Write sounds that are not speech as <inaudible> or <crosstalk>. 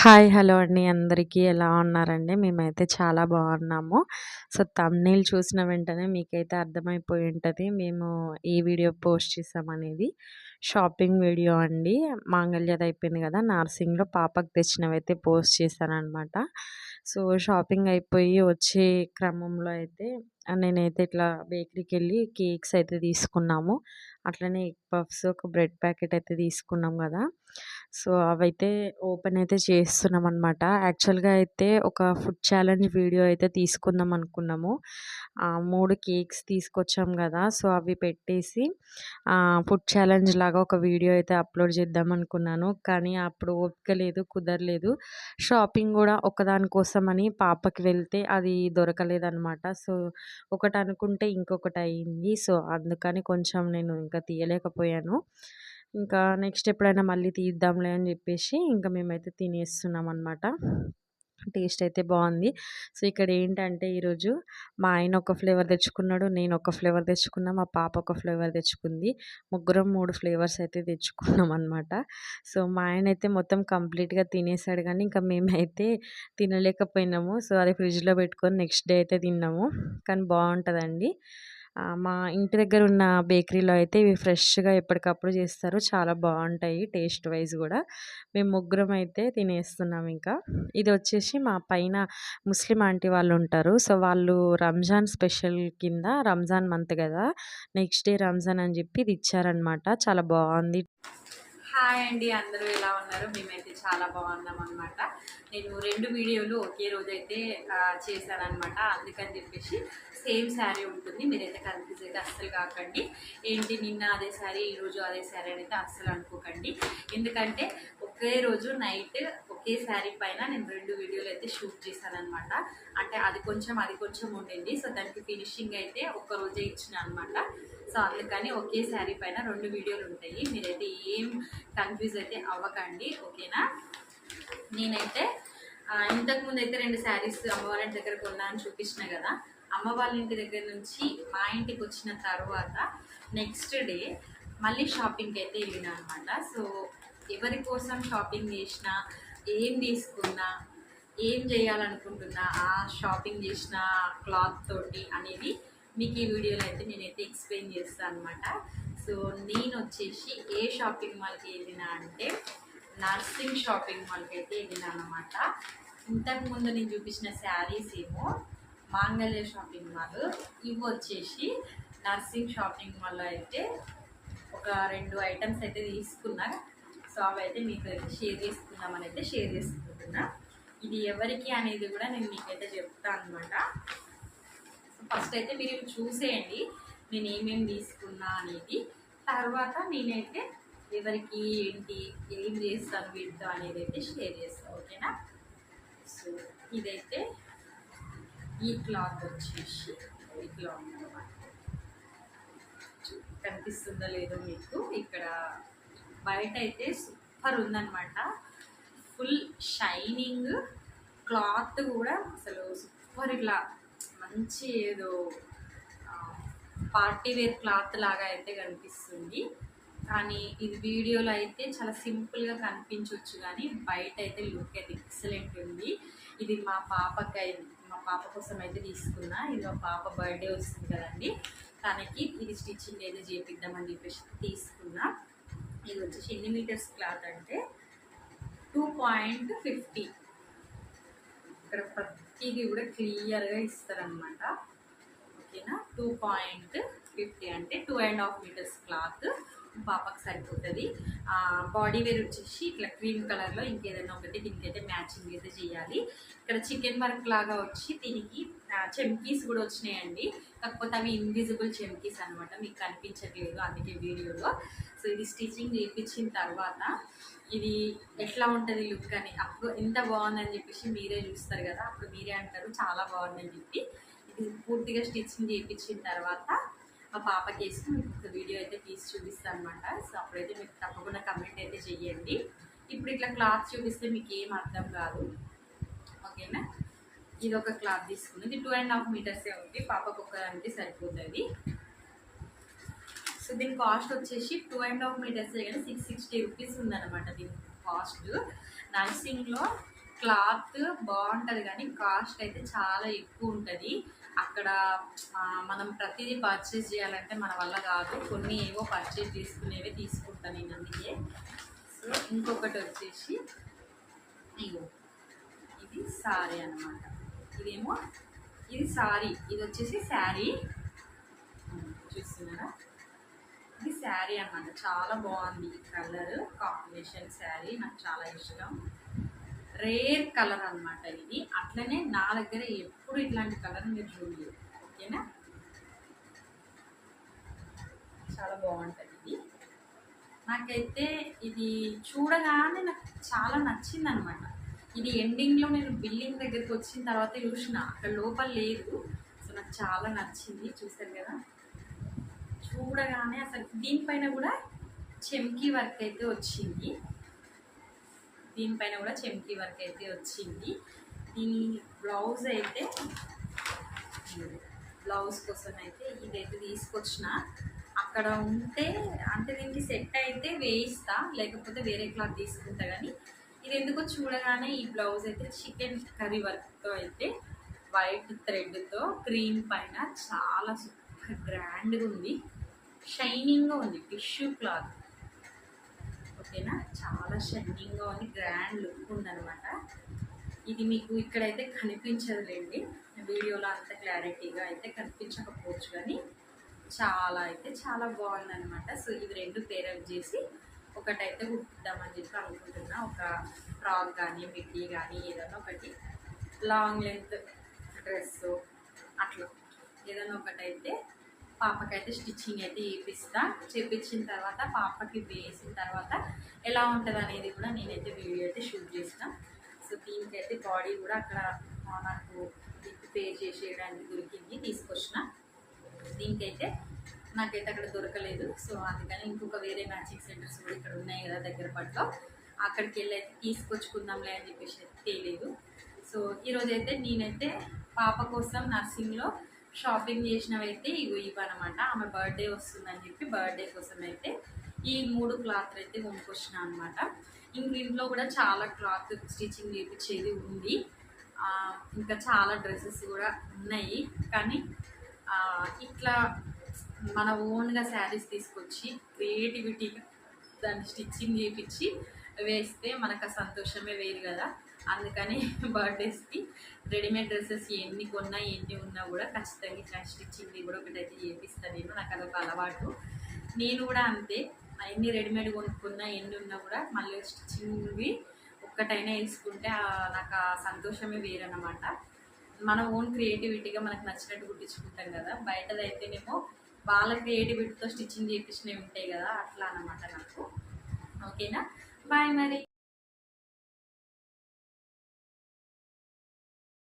Hi hello అండి. అందరికీ ఎలా ఉన్నారండి? మేమైతే చాలా బాగున్నాము. సో తమ్నీళ్ళు చూసిన వెంటనే మీకైతే అర్థమైపోయి ఉంటుంది. మేము ఈ వీడియో పోస్ట్ చేసామనేది. షాపింగ్ వీడియో అండి. మాంగళ్యది అయిపోయింది కదా నర్సింగ్లో పాపకు తెచ్చినవైతే పోస్ట్ చేశానమాట సో షాపింగ్ అయిపోయి వచ్చే క్రమంలో అయితే నేనైతే ఇట్లా బేకరీకి వెళ్ళి కేక్స్ అయితే తీసుకున్నాము. అట్లనే ఎగ్ పఫ్స్ ఒక బ్రెడ్ ప్యాకెట్ అయితే తీసుకున్నాం కదా! సో అవైతే ఓపెన్ అయితే చేస్తున్నాం అనమాట యాక్చువల్గా అయితే ఒక ఫుడ్ ఛాలెంజ్ వీడియో అయితే తీసుకుందాం అనుకున్నాము. మూడు కేక్స్ తీసుకొచ్చాం కదా! సో అవి పెట్టేసి ఫుడ్ ఛాలెంజ్ లాగా ఒక వీడియో అయితే అప్లోడ్ చేద్దాం అనుకున్నాను. కానీ అప్పుడు ఓపిక లేదు కుదరలేదు. షాపింగ్ కూడా ఒకదానికోసం అని పాపకి వెళ్తే అది దొరకలేదనమాట సో ఒకటి అనుకుంటే ఇంకొకటి అయింది సో అందుకని కొంచెం నేను ఇంకా తీయలేకపోయాను. ఇంకా నెక్స్ట్ ఎప్పుడైనా మళ్ళీ తీద్దాంలే అని చెప్పేసి ఇంకా మేమైతే తినేస్తున్నాం అనమాట టేస్ట్ అయితే బాగుంది సో ఇక్కడ ఏంటంటే ఈరోజు మా ఆయన ఒక ఫ్లేవర్ తెచ్చుకున్నాడు నేను ఒక ఫ్లేవర్ తెచ్చుకున్నా మా పాప ఒక ఫ్లేవర్ తెచ్చుకుంది. ముగ్గురం మూడు ఫ్లేవర్స్ అయితే తెచ్చుకున్నాం అనమాట సో మా ఆయన అయితే మొత్తం కంప్లీట్గా తినేసాడు కానీ ఇంకా మేమైతే తినలేకపోయినాము. సో అది ఫ్రిడ్జ్లో పెట్టుకొని నెక్స్ట్ డే అయితే తిన్నాము. కానీ బాగుంటుందండి మా ఇంటి దగ్గర ఉన్న బేకరీలో అయితే ఇవి ఫ్రెష్గా ఎప్పటికప్పుడు చేస్తారు. చాలా బాగుంటాయి టేస్ట్ వైజ్ కూడా. మేము ముగ్గురం అయితే తినేస్తున్నాం ఇంకా. ఇది వచ్చేసి మా పైన ముస్లిం ఆంటీ వాళ్ళు ఉంటారు. సో వాళ్ళు రంజాన్ స్పెషల్ కింద రంజాన్ మంత్ కదా నెక్స్ట్ డే రంజాన్ అని చెప్పి ఇది ఇచ్చారనమాట చాలా బాగుంది. హాయ్ అండి అందరూ ఎలా ఉన్నారు? మేమైతే చాలా బాగున్నాం అనమాట నేను రెండు వీడియోలు ఒకే రోజైతే చేశానమాట అందుకని చెప్పేసి సేమ్ శారీ ఉంటుంది. మీరైతే కన్ఫ్యూజ్ అయితే అస్సలు కాకండి. ఏంటి నిన్న అదే శారీ ఈరోజు అదే శారీ అయితే అస్సలు అనుకోకండి. ఎందుకంటే ఒకే రోజు నైట్ ఒకే శారీ పైన నేను రెండు వీడియోలు అయితే షూట్ చేశానమాట అనమాట అంటే అది కొంచెం అది కొంచెం ఉండింది. సో దానికి ఫినిషింగ్ అయితే ఒక్క రోజే ఇచ్చిన అనమాట సో అందుకని ఒకే శారీ పైన రెండు వీడియోలు ఉంటాయి. మీరైతే ఏం కన్ఫ్యూజ్ అయితే అవ్వకండి. ఓకేనా? నేనైతే ఇంతకుముందు అయితే రెండు శారీస్ అమ్మవారి దగ్గర కొన్నాను అని చూపించిన కదా. అమ్మ వాళ్ళ ఇంటి దగ్గర నుంచి మా ఇంటికి వచ్చిన తర్వాత నెక్స్ట్ డే మళ్ళీ షాపింగ్కి అయితే వెళ్ళిన అనమాట సో ఎవరి కోసం షాపింగ్ చేసినా ఏం తీసుకున్నా ఏం చేయాలనుకుంటున్నా ఆ షాపింగ్ చేసిన క్లాత్ తోటి అనేది మీకు ఈ వీడియోలో అయితే నేనైతే ఎక్స్ప్లెయిన్ చేస్తాను అనమాట సో నేను వచ్చేసి ఏ షాపింగ్ మాల్కి వెళ్ళినా అంటే నర్సింగ్ షాపింగ్ మాల్కి అయితే వెళ్ళినా అనమాట ఇంతకుముందు నేను చూపించిన శారీస్ ఏమో మాంగళ్య షాపింగ్ మాల్ ఇవి వచ్చేసి నర్సింగ్ షాపింగ్ మాల్లో అయితే ఒక రెండు ఐటమ్స్ అయితే తీసుకున్నా. సో అవి అయితే మీకు షేర్ చేసుకుందామని అయితే షేర్ చేసుకుంటున్నా. ఇది ఎవరికి అనేది కూడా నేను మీకైతే చెప్తాను అనమాట ఫస్ట్ అయితే మీరు చూసేయండి. నేను ఏమేమి తీసుకున్నా అనేది. తర్వాత నేనైతే ఎవరికి ఏంటి ఏం చేస్తాను వీటితో అనేది అయితే షేర్ చేస్తాను ఓకేనా? సో ఇదైతే ఈ క్లాత్ వచ్చేసి ఈ క్లాత్ కనిపిస్తుందో లేదో మీకు? ఇక్కడ బయట అయితే సూపర్ ఉందన్నమాట. ఫుల్ షైనింగ్ క్లాత్ కూడా అసలు సూపర్ క్లాత్. మంచి ఏదో పార్టీ వేర్ క్లాత్ లాగా అయితే కనిపిస్తుంది. కానీ ఇది వీడియోలో అయితే చాలా సింపుల్గా కనిపించవచ్చు కానీ బయట అయితే లుక్ అయితే ఎక్సలెంట్ ఉంది. ఇది మా పాపకి మా పాప కోసం అయితే తీసుకున్నా. ఇది మా పాప బర్త్డే వస్తుంది కదండి. తనకి ఇది స్టిచ్చింగ్ అయితే చేపిద్దామని చెప్పేసి తీసుకున్నా. ఇది వచ్చేసి ఎన్ని మీటర్స్ క్లాత్ అంటే టూ పాయింట్ ఫిఫ్టీ. ఇక్కడ ఇది కూడా క్లియర్గా ఇస్తారనమాట ఓకేనా? టూ పాయింట్ ఫిఫ్టీ అంటే two and half metres cloth. పాపకు సరిపోతుంది. బాడీ వేర్ వచ్చేసి ఇట్లా క్రీమ్ కలర్లో ఇంకేదైనా ఒకటి దీనికైతే మ్యాచింగ్ అయితే చేయాలి. ఇక్కడ చికెన్ వర్క్ లాగా వచ్చి దీనికి చెంకీస్ కూడా వచ్చినాయండి. కాకపోతే అవి ఇన్విజిబుల్ చెంకీస్ అనమాట మీకు కనిపించట్లేదు అందుకే వీడియోలో. సో ఇది స్టిచ్చింగ్ చేయించిన తర్వాత ఇది ఎట్లా ఉంటుంది లుక్ అని. అప్పుడు ఎంత బాగుందని చెప్పేసి మీరే చూస్తారు కదా. అప్పుడు మీరే అంటారు చాలా బాగుందని చెప్పి. ఇది పూర్తిగా స్టిచ్చింగ్ చేయించిన తర్వాత మా పాపకి వేసి మీకు ఒక వీడియో అయితే తీసి చూపిస్తాను అనమాట సో అప్పుడైతే మీకు తప్పకుండా కమెంట్ అయితే చెయ్యండి ఇప్పుడు ఇట్లా క్లాత్ చూపిస్తే మీకు ఏం అర్థం కాదు. ఓకేనా? ఇది ఒక క్లాత్ తీసుకుని ఇది టూ అండ్ హాఫ్ మీటర్సే ఉంది. పాపకు ఒక్కదానికి సరిపోతుంది. సో దీని కాస్ట్ వచ్చేసి టూ అండ్ హాఫ్ మీటర్స్ కానీ సిక్స్ సిక్స్టీ రూపీస్ ఉందన్నమాట దీని కాస్ట్ నర్సింగ్లో క్లాత్ బాగుంటుంది కానీ కాస్ట్ అయితే చాలా ఎక్కువ ఉంటుంది. అక్కడ మనం ప్రతిదీ పర్చేస్ చేయాలంటే మన వల్ల కాదు. కొన్ని ఏవో పర్చేస్ తీసుకునేవి తీసుకుంటాను నేను అందుకే. సో ఇంకొకటి వచ్చేసి ఇగో ఇది సారీ అన్నమాట. ఇదేమో ఇది సారీ ఇది వచ్చేసి శారీ చూస్తున్నారా? ఇది శారీ అనమాట చాలా బాగుంది కలర్ కాంబినేషన్ శారీ నాకు చాలా ఇష్టం. రేర్ కలర్ అనమాట ఇది. అట్లనే నా దగ్గర ఎప్పుడు ఇట్లాంటి కలర్ మీరు చూడలేదు. ఓకేనా? చాలా బాగుంటుంది ఇది. నాకైతే ఇది చూడగానే నాకు చాలా నచ్చింది అనమాట ఇది ఎండింగ్లో నేను బిల్డింగ్ దగ్గరికి వచ్చిన తర్వాత చూసిన. అక్కడ లోపల లేదు. సో నాకు చాలా నచ్చింది. చూసారు కదా? చూడగానే అసలు దీనిపైన కూడా చెమ్కి వర్క్ అయితే వచ్చింది. దీనిపైన కూడా చెంకీ వర్క్ అయితే వచ్చింది. దీని బ్లౌజ్ అయితే బ్లౌజ్ కోసం అయితే ఇదైతే తీసుకొచ్చిన. అక్కడ ఉంటే అంటే దీనికి సెట్ అయితే వేయిస్తా లేకపోతే వేరే క్లాత్ తీసుకుంటా కానీ ఇది ఎందుకో చూడగానే ఈ బ్లౌజ్ అయితే చికెన్ కర్రీ వర్క్తో అయితే వైట్ థ్రెడ్తో క్రీమ్ పైన చాలా సూపర్ గ్రాండ్గా ఉంది. షైనింగ్గా ఉంది టిష్యూ క్లాత్. చాలా షైనింగ్గా ఉంది గ్రాండ్ లుక్ ఉందనమాట ఇది మీకు ఇక్కడైతే కనిపించదులేండి. వీడియోలో అంత క్లారిటీగా అయితే కనిపించకపోవచ్చు కానీ చాలా అయితే చాలా బాగుందన్నమాట. సో ఇవి రెండు పేరప్ చేసి ఒకటైతే కుట్టిద్దామని చెప్పి అనుకుంటున్నా. ఒక ఫ్రాక్ కానీ మిడ్డీ కానీ ఏదైనా ఒకటి. లాంగ్ లెంత్ డ్రెస్ అట్లా. ఏదైనా ఒకటైతే పాపకైతే స్టిచ్చింగ్ అయితే చేపిస్తా. చేపించిన తర్వాత పాపకి వేసిన తర్వాత ఎలా ఉంటుంది అనేది కూడా నేనైతే వీడియో అయితే షూట్ చేస్తాను సో దీనికైతే బాడీ కూడా అక్కడ నాకు పే చేసేయడానికి దొరికింది తీసుకొచ్చిన. దీనికైతే నాకైతే అక్కడ దొరకలేదు. సో అందుకని ఇంకొక వేరే మ్యాచింగ్ సెంటర్స్ కూడా ఇక్కడ ఉన్నాయి కదా దగ్గర పట్లో. అక్కడికి వెళ్ళి అయితే తీసుకొచ్చుకుందాంలే అని చెప్పేసి అయితే తెలియదు. సో ఈరోజైతే నేనైతే పాప కోసం నర్సింగ్లో షాపింగ్ చేసినవైతే ఇవి ఇవ్వనమాట. ఆమె బర్త్డే వస్తుందని చెప్పి బర్త్డే కోసం అయితే ఈ మూడు క్లాత్ అయితే కొనుక్కొచ్చిన అనమాట ఇంక ఇంట్లో కూడా చాలా క్లాత్ స్టిచ్చింగ్ చేయించేది ఉంది. ఇంకా చాలా డ్రెస్సెస్ కూడా ఉన్నాయి. కానీ ఇట్లా మన ఓన్గా శారీస్ తీసుకొచ్చి క్రియేటివిటీగా దాన్ని స్టిచ్చింగ్ చేయించి వేస్తే మనకు సంతోషమే వేరు కదా. అందుకని <laughs> బర్త్డేస్కి రెడీమేడ్ డ్రెస్సెస్ ఎన్ని కొన్నా ఎన్ని ఉన్నా కూడా ఖచ్చితంగా ఇట్లా స్టిచ్చింగ్ కూడా ఒకటైతే చేపిస్తాను నేను. నాకు అదొక అలవాటు. నేను కూడా అంతే. ఎన్ని రెడీమేడ్ కొనుక్కున్నా ఎన్ని ఉన్నా కూడా మళ్ళీ స్టిచ్చింగ్వి ఒక్కటైనా వేసుకుంటే నాకు ఆ సంతోషమే వేరన్నమాట. మన ఓన్ క్రియేటివిటీగా మనకు నచ్చినట్టు కుట్టించుకుంటాం కదా. బయటదైతేనేమో వాళ్ళ క్రియేటివిటీతో స్టిచ్చింగ్ చేయించినవి ఉంటాయి కదా. అట్లా అనమాట నాకు. ఓకేనా? బాయ్ మరి.